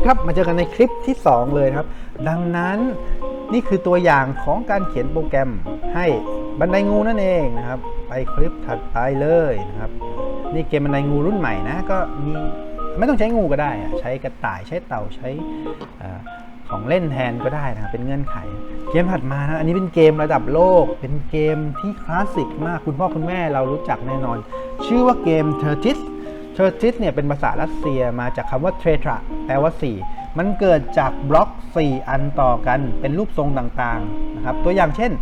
ดีครับ มาเจอกันในคลิปที่ 2 เลยครับ ดังนั้นนี่คือตัวอย่างของการเขียนโปรแกรมให้บันไดงูนั่นเองนะครับ ไปคลิปถัดไปเลยนะครับ นี่เกมบันไดงูรุ่นใหม่นะ ก็มีไม่ต้องใช้งูก็ได้อะใช้กระต่ายใช้เต่าใช้ของเล่นแทนก็ได้นะเป็นเงื่อนไข เกมถัดมานะอันนี้เป็นเกมระดับโลก เป็นเกมที่คลาสสิกมากคุณพ่อคุณแม่เรารู้จักแน่นอน ชื่อว่าเกม t e r t i s t e r t i s เนี่ยเป็นภาษารัสเซียมาจากคำว่า t r e t r a แปลว่า 4 มันเกิดจากบล็อก 4 อันต่อกันเป็นรูปทรงต่างๆนะครับตัวอย่างเช่น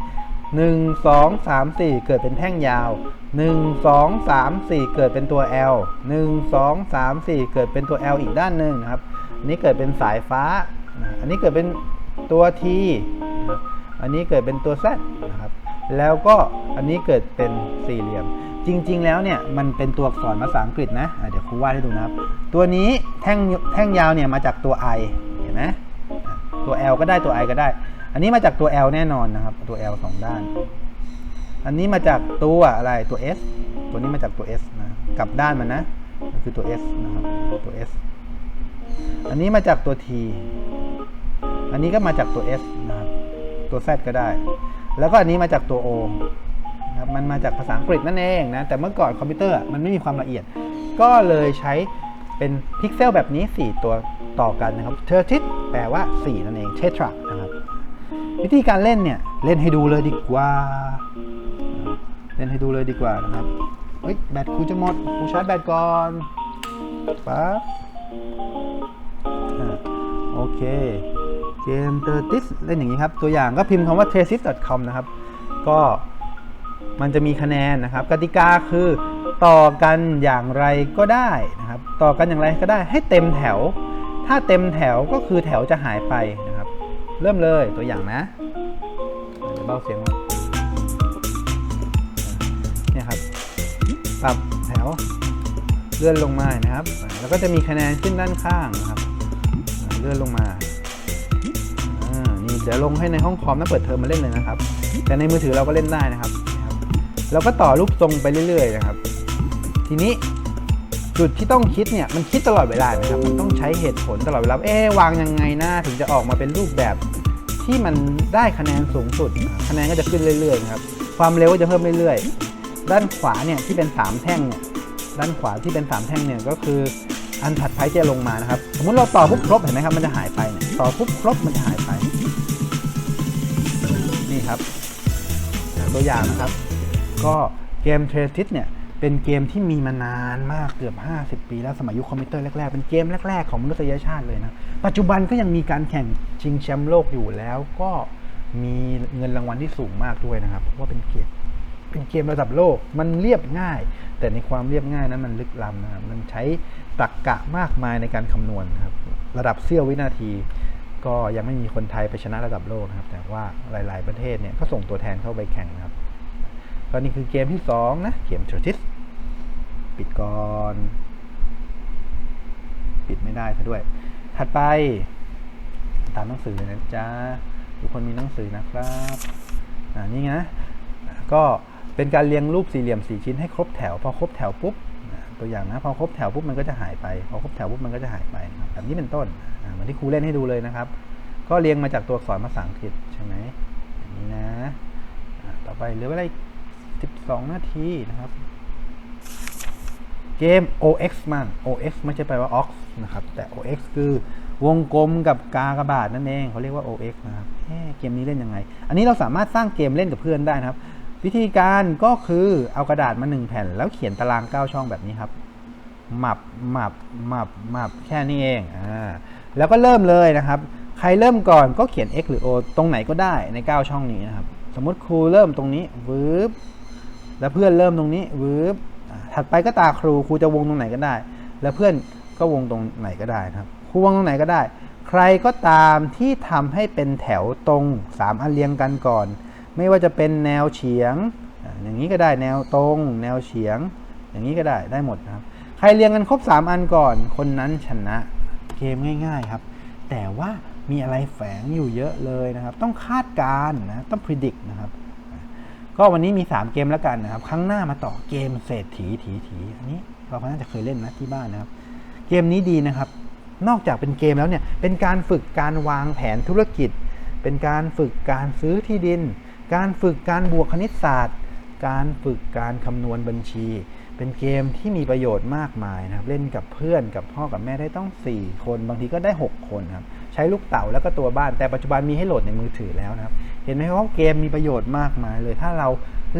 1 2 3 4 เกิดเป็นแท่งยาว 1 2 3 4 เกิดเป็นตัว L 1 2 3 4 เกิดเป็นตัว L อีกด้านหนึ่งนะครับอันนี้เกิดเป็นสายฟ้า อันนี้เกิดเป็นตัว T อันนี้เกิดเป็นตัว Z นะครับแล้วก็อันนี้เกิดเป็นสี่เหลี่ยม จริง ๆ แล้วเนี่ยมันเป็นตัวอักษรภาษาอังกฤษนะะเดี๋ยวครูวาดให้ดูนะครับ ตัวนี้แท่งแท่งยาวเนี่ยมาจากตัว I เห็นไหมตัว L ก็ได้ตัว I ก็ได้ อันนี้มาจากตัว L แน่นอนนะครับ ตัว L สองด้าน อันนี้มาจากตัวอะไรตัว S ตัวนี้มาจากตัว S นะกลับด้านมันนะมันคือตัว S นะครับตัว S อันนี้มาจากตัว T อันนี้ก็มาจากตัว S นะครับตัว Z ก็ได้ แล้วก็อันนี้มาจากตัว O นะครับมันมาจากภาษาอังกฤษนั่นเองนะแต่เมื่อก่อนคอมพิวเตอร์มันไม่มีความละเอียด ก็เลยใช้เป็นพิกเซลแบบนี้ 4 ตัวต่อกันนะครับ t e r t i s แปลว่า 4 นั่นเอง tetra นะครับวิธีการเล่นเนี่ยเล่นให้ดูเลยดีกว่า เล่นให้ดูเลยดีกว่านะครับเฮ้ยแบตครูจะหมดครูชาร์จแบตก่อนปั๊บอ่าโอเคเกม t e r t i s เล่นอย่างนี้ครับ ตัวอย่างก็พิมพ์คำว่า t e r t i s c o m นะครับ ก็ มันจะมีคะแนนนะครับ กติกาคือต่อกันอย่างไรก็ได้นะครับ ต่อกันอย่างไรก็ได้ให้เต็มแถว ถ้าเต็มแถวก็คือแถวจะหายไปนะครับ เริ่มเลยตัวอย่างนะเดี๋ยวเบาเสียงก่อนเนี่ยครับ ปรับแถวเลื่อนลงมานะครับ แล้วก็จะมีคะแนนขึ้นด้านข้างนะครับเลื่อนลงมาอ่านี่เดี๋ยวลงให้ในห้องคอมนะเปิดเทอมมาเล่นเลยนะครับ แต่ในมือถือเราก็เล่นได้นะครับ เราก็ต่อรูปทรงไปเรื่อย ๆ นะครับ ทีนี้จุดที่ต้องคิดเนี่ยมันคิดตลอดเวลานะครับมันต้องใช้เหตุผลตลอดเวลาเอ๊วางยังไงนะถึงจะออกมาเป็นรูปแบบที่มันได้คะแนนสูงสุด คะแนนก็จะขึ้นเรื่อยๆครับความเร็วก็จะเพิ่มเรื่อยๆ ด้านขวาเนี่ยที่เป็นสามแท่งเนี่ยด้านขวาที่เป็นสามแท่งเนี่ยก็คืออันถัดไปจะลงมานะครับสมมติเราต่อปุ๊บครบเห็นไหมครับมันจะหายไปเนี่ยต่อปุ๊บครบมันจะหายไป นี่ครับ ตัวอย่างนะครับ ก็เกมเทรทิสเนี่ยเป็นเกมที่มีมานานมากเกือบ 50 ปี แล้วสมัยยุคคอมพิวเตอร์แรกๆ เป็นเกมแรก ๆ ของมนุษยชาติเลยนะ ปัจจุบันก็ยังมีการแข่งชิงแชมป์โลกอยู่แล้วก็มีเงินรางวัลที่สูงมากด้วยนะครับ เพราะว่าเป็นเกมเป็นเกมระดับโลกมันเรียบง่าย แต่ในความเรียบง่ายนั้นมันลึกล้ำนะครับมันใช้ตรรกกะมากมายในการคำนวณครับระดับเสี้ยววินาที ก็ยังไม่มีคนไทยไปชนะระดับโลกนะครับ แต่ว่าหลาย ๆ ประเทศเนี่ยก็ส่งตัวแทนเข้าไปแข่งนะครับ ก็นี่คือเกมที่ 2 นะ เกมเทอร์ทิสปิดก่อน ปิดไม่ได้ซะด้วย ถัดไป ตามหนังสือเลยนะจ๊ะ ทุกคนมีหนังสือนะครับ อ่านี่นะ ก็เป็นการเรียงรูปสี่เหลี่ยมสี่ชิ้นให้ครบแถว พอครบแถวปุ๊บตัวอย่างนะพอครบแถวปุ๊บมันก็จะหายไป พอครบแถวปุ๊บมันก็จะหายไปนะครับแบบนี้เป็นต้นเหมือนที่ครูเล่นให้ดูเลยนะครับ ก็เรียงมาจากตัวอักษรภาษาอังกฤษใช่ไหมอย่างนี้นะ ต่อไปเหลือเวลา 12 นาทีนะครับ เกม OX มั่ง OX ไม่ใช่แปลว่า ox นะครับ แต่ OX คือวงกลมกับกากระบาทนั่นเอง เขาเรียกว่า OX นะครับเกมนี้เล่นยังไง อันนี้เราสามารถสร้างเกมเล่นกับเพื่อนได้นะครับ วิธีการก็คือเอากระดาษมาหนึ่งแผ่น แล้วเขียนตาราง 9 ช่องแบบนี้ครับหมับหมับหมับหมับแค่นี้เองอ่าแล้วก็เริ่มเลยนะครับ ใครเริ่มก่อนก็เขียน x หรือ o ตรงไหนก็ได้ใน 9 ช่องนี้นะครับ สมมติครูเริ่มตรงนี้วืบ แล้วเพื่อนเริ่มตรงนี้วืบอ่าถัดไปก็ตาครูครูจะวงตรงไหนก็ได้ แล้วเพื่อนก็วงตรงไหนก็ได้ครับครูวงตรงไหนก็ได้ ใครก็ตามที่ทำให้เป็นแถวตรงสามอันเรียงกันก่อน ไม่ว่าจะเป็นแนวเฉียง อย่างนี้ก็ได้แนวตรง แนวเฉียง อย่างนี้ก็ได้ได้หมดนะครับ ใครเรียงกันครบ 3 อันก่อน คนนั้นชนะเกมง่าย ๆครับ แต่ว่ามีอะไรแฝงอยู่เยอะเลยนะครับ ต้องคาดการณ์นะต้องพิจิตรนะครับ ก็วันนี้มี 3 เกมแล้วกันนะครับ ครั้งหน้ามาต่อเกมเศรษฐีถีถีอันนี้เราก็น่าจะเคยเล่นนะที่บ้านนะครับ เกมนี้ดีนะครับ นอกจากเป็นเกมแล้วเนี่ย เป็นการฝึกการวางแผนธุรกิจ เป็นการฝึกการซื้อที่ดิน การฝึกการบวกคณิตศาสตร์ การฝึกการคำนวณบัญชี เป็นเกมที่มีประโยชน์มากมายนะครับ เล่นกับเพื่อนกับพ่อกับแม่ได้ต้อง 4 คนบางทีก็ได้ 6 คนครับ ใช้ลูกเต่าแล้วก็ตัวบ้าน แต่ปัจจุบันมีให้โหลดในมือถือแล้วนะครับ เห็นไหมว่าเกมมีประโยชน์มากมายเลย ถ้าเรา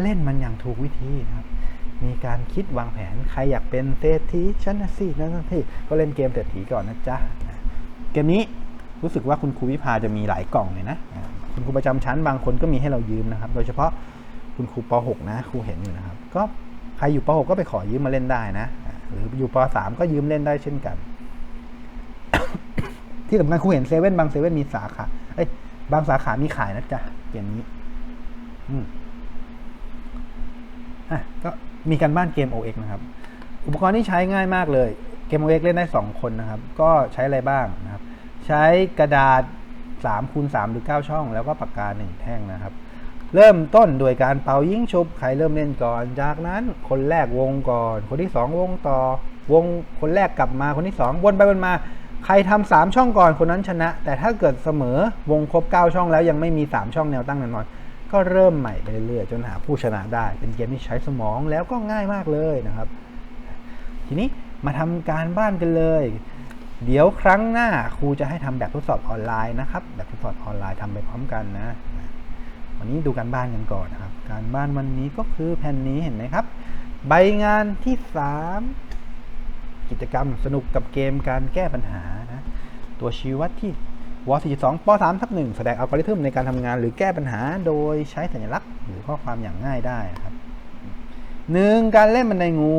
เล่นมันอย่างถูกวิธีนะครับ มีการคิดวางแผน ใครอยากเป็นเศรษฐีชั้นนะสินั่นนะที่ก็เล่นเกมเศรษฐีก่อนนะจ๊ะ เกมนี้รู้สึกว่าคุณครูวิภาจะมีหลายกล่องเลยนะ คุณครูประจำชั้นบางคนก็มีให้เรายืมนะครับ โดยเฉพาะคุณครูป .6 นะ ครูเห็นอยู่นะครับ ก็ ใครอยู่ป .6 ก็ไปขอยืมมาเล่นได้นะ หรืออยู่ป .3 ก็ยืมเล่นได้เช่นกัน ที่สำคัญครูเห็นเซเว่นบางเซเว่นมีสาขาเอ้ยบางสาขามีขายนะจ๊ะเกมนี้ อืมอะก็มีการบ้านเกม OX นะครับ อุปกรณ์ที่ใช้ง่ายมากเลย เกม OX เล่นได้ 2 คนนะครับ ก็ใช้อะไรบ้างนะครับ ใช้กระดาษ3คูณ3หรือ 9 ช่อง แล้วก็ปากกา 1 แท่งนะครับ เริ่มต้นโดยการเป่ายิงชุบใครเริ่มเล่นก่อน จากนั้นคนแรกวงก่อน คนที่2วงต่อ วงคนแรกกลับมาคนที่2วนไปวนมา ใครทำสามช่องก่อนคนนั้นชนะ แต่ถ้าเกิดเสมอวงครบ 9 ช่องแล้วยังไม่มี 3 ช่องแนวตั้งแนวนอนก็เริ่มใหม่ไปเรื่อยๆจนหาผู้ชนะได้ เป็นเกมที่ใช้สมองแล้วก็ง่ายมากเลยนะครับ ทีนี้มาทำการบ้านกันเลย เดี๋ยวครั้งหน้าครูจะให้ทำแบบทดสอบออนไลน์นะครับ แบบทดสอบออนไลน์ทำไปพร้อมกันนะ นี้ดูการบ้านกันก่อนนะครับ การบ้านวันนี้ก็คือแผ่นนี้เห็นไหมครับ ใบงานที่ 3 กิจกรรมสนุกกับเกมการแก้ปัญหานะตัวชี้วัดที่ว42ป3ทับ1แสดงอัลกอริทึมในการทำงานหรือแก้ปัญหาโดยใช้สัญลักษณ์ หรือข้อความอย่างง่ายได้นะครับหนึ่งการเล่นบันไดงู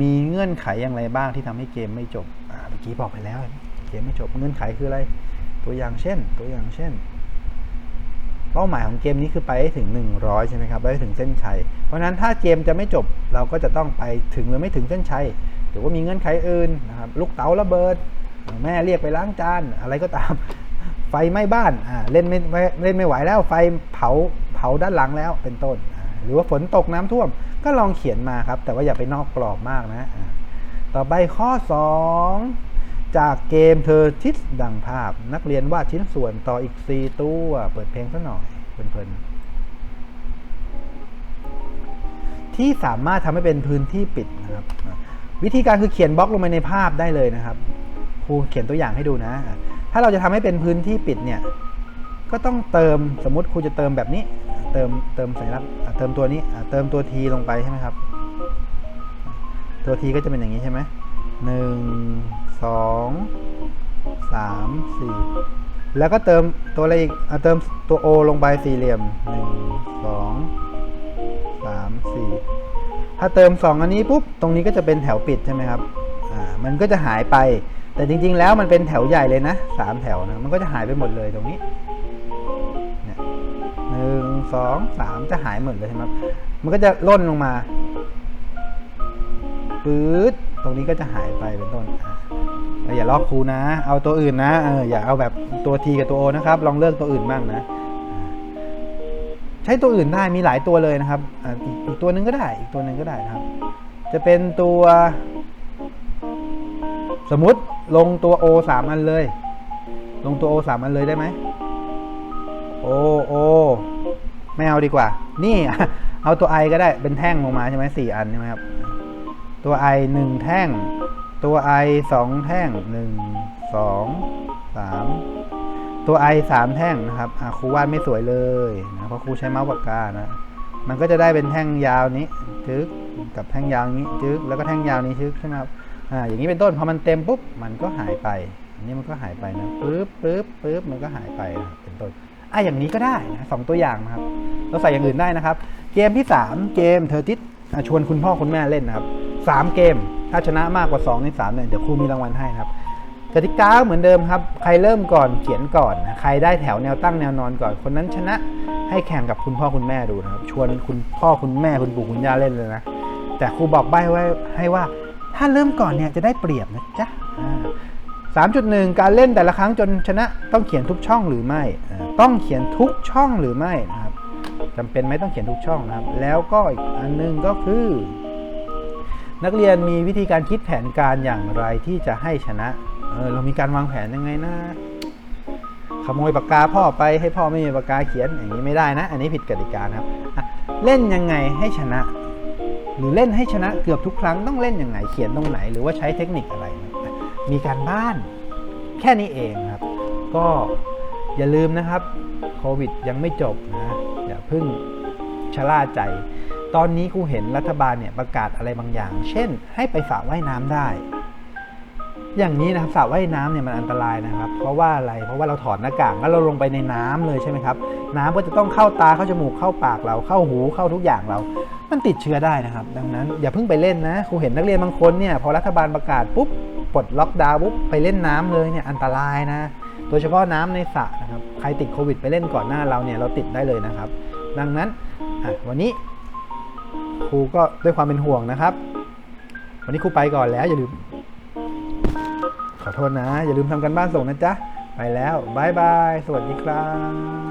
มีเงื่อนไขอย่างไรบ้างที่ทำให้เกมไม่จบเมื่อกี้บอกไปแล้ว เกมไม่จบเงื่อนไขคืออะไร ตัวอย่างเช่น ตัวอย่างเช่น เป้าหมายของเกมนี้คือไปให้ถึง 100 ใช่ไหมครับไปให้ถึงเส้นชัย เพราะฉะนั้นถ้าเกมจะไม่จบเราก็จะต้องไปถึงหรือไม่ถึงเส้นชัยหรือว่ามีเงื่อนไขอื่นนะครับลูกเต๋าระเบิด แม่เรียกไปล้างจานอะไรก็ตาม ไฟไหม้บ้านอ่าเล่นไม่เล่นไม่ไหวแล้วไฟเผาเผาด้านหลังแล้วเป็นต้น หรือว่าฝนตกน้ำท่วมก็ลองเขียนมาครับ แต่ว่าอย่าไปนอกกรอบมากนะ ต่อไปข้อ 2 จากเกมเธอทิศดังภาพ นักเรียนวาดชิ้นส่วนต่ออีก 4 ตัว เปิดเพลงซะหน่อยเพลินๆที่สามารถทำให้เป็นพื้นที่ปิดนะครับ วิธีการคือเขียนบล็อกลงไปในภาพได้เลยนะครับครูเขียนตัวอย่างให้ดูนะ ถ้าเราจะทำให้เป็นพื้นที่ปิดเนี่ย ก็ต้องเติมสมมติครูจะเติมแบบนี้ เติมเติมสัญลักษณ์เติมตัวนี้เติมตัวทีลงไปใช่ไหมครับ ตัวทีก็จะเป็นอย่างนี้ใช่ไหมหนึ่ง สี่แล้วก็เติมตัวอะไรอีกอะเติมตัวโอลงไปสี่เหลี่ยมหนึ่งสองสามสี่ถ้าเติมสองอันนี้ปุ๊บ ตรงนี้ก็จะเป็นแถวปิดใช่ไหมครับ อ่า มันก็จะหายไป แต่จริง ๆ แล้วมันเป็นแถวใหญ่เลยนะสามแถวนะ มันก็จะหายไปหมดเลยตรงนี้ เนี่ยหนึ่งสองสามจะหายหมดเลยใช่ไหมครับ มันก็จะล่นลงมาปื๊ดตรงนี้ก็จะหายไปเป็นต้นอะแล้ว อย่าลอกครูนะ เอาตัวอื่นนะเอออย่าเอาแบบตัวทีกับตัวโอนะครับ ลองเลือกตัวอื่นบ้างนะ ใช้ตัวอื่นได้มีหลายตัวเลยนะครับอีกตัวหนึ่งก็ได้ อีกตัวหนึ่งก็ได้นะครับ จะเป็นตัว สมมติลงตัว O สามอันเลย ลงตัว O สามอันเลยได้ไหม O O ไม่เอาดีกว่า นี่เอาตัว I ก็ได้เป็นแท่งลงมาใช่ไหมสี่อันใช่ไหมครับ ตัว I หนึ่งแท่ง ตัว I สองแท่งหนึ่งสองสามตัว I สามแท่งนะครับอะครูวาดไม่สวยเลยนะเพราะครูใช้เมาส์ปากกานะ มันก็จะได้เป็นแท่งยาวนี้จึ๊กกับแท่งยาวนี้จึ๊กแล้วก็แท่งยาวนี้จึ๊กใช่ไหมครับอ่าอย่างนี้เป็นต้นพอมันเต็มปุ๊บมันก็หายไปอันนี้มันก็หายไปนะปึ๊บปึ๊บปึ๊บมันก็หายไปนะเป็นต้นอะอย่างนี้ก็ได้นะสองตัวอย่างนะครับเราใส่อย่างอื่นได้นะครับ เกมที่ 3 เกมเทอร์ติสชวนคุณพ่อคุณแม่เล่นนะครับ สามเกม ถ้าชนะมากกว่า 2 ใน3เนี่ยเดี๋ยวครูมีรางวัลให้นะครับกติกาเหมือนเดิมครับ ใครเริ่มก่อนเขียนก่อน ใครได้แถวแนวตั้งแนวนอนก่อน คนนั้นชนะให้แข่งกับคุณพ่อคุณแม่ดูนะครับ ชวนคุณพ่อคุณแม่คุณปู่คุณย่าเล่นเลยนะ แต่ครูบอกใบ้ไว้ให้ว่า ถ้าเริ่มก่อนเนี่ยจะได้เปรียบนะจ๊ะสามจุดหนึ่งการเล่นแต่ละครั้งจนชนะต้องเขียนทุกช่องหรือไม่ ต้องเขียนทุกช่องหรือไม่นะครับจำเป็นไหมต้องเขียนทุกช่องนะครับ แล้วก็อีกอันหนึงก็คือ นักเรียนมีวิธีการคิดแผนการอย่างไรที่จะให้ชนะ เออเรามีการวางแผนยังไงนะ ขโมยปากกาพ่อไปให้พ่อไม่มีปากกาเขียนอย่างนี้ไม่ได้นะ อันนี้ผิดกติกาครับ เล่นยังไงให้ชนะ หรือเล่นให้ชนะเกือบทุกครั้งต้องเล่นยังไงเขียนตรงไหน หรือว่าใช้เทคนิคอะไรนะมีการบ้านแค่นี้เองครับ ก็อย่าลืมนะครับโควิดยังไม่จบนะอย่าเพิ่งชะล่าใจ ตอนนี้กูเห็นรัฐบาลเนี่ยประกาศอะไรบางอย่าง เช่น ให้ไปสระว่ายน้ำได้ อย่างนี้นะครับสระว่ายน้ำเนี่ยมันอันตรายนะครับ เพราะว่าอะไร เพราะว่าเราถอดหน้ากากแล้วเราลงไปในน้ำเลยใช่ไหมครับ น้ำก็จะต้องเข้าตาเข้าจมูกเข้าปากเราเข้าหูเข้าทุกอย่างเรา มันติดเชื้อได้นะครับ ดังนั้นอย่าเพิ่งไปเล่นนะครูเห็นนักเรียนบางคนเนี่ยพอรัฐบาลประกาศปุ๊บปลดล็อกดาวปุ๊บไปเล่นน้ำเลยเนี่ยอันตรายนะ โดยเฉพาะน้ำในสระนะครับ ใครติดโควิด ไปเล่นก่อนหน้าเราเนี่ยเราติดได้เลยนะครับ ดังนั้นวันนี้ ครูก็ด้วยความเป็นห่วงนะครับ วันนี้ครูไปก่อนแล้วอย่าลืม ขอโทษนะ อย่าลืมทำกันบ้านส่งนะจ๊ะ ไปแล้วบายบาย สวัสดีครับ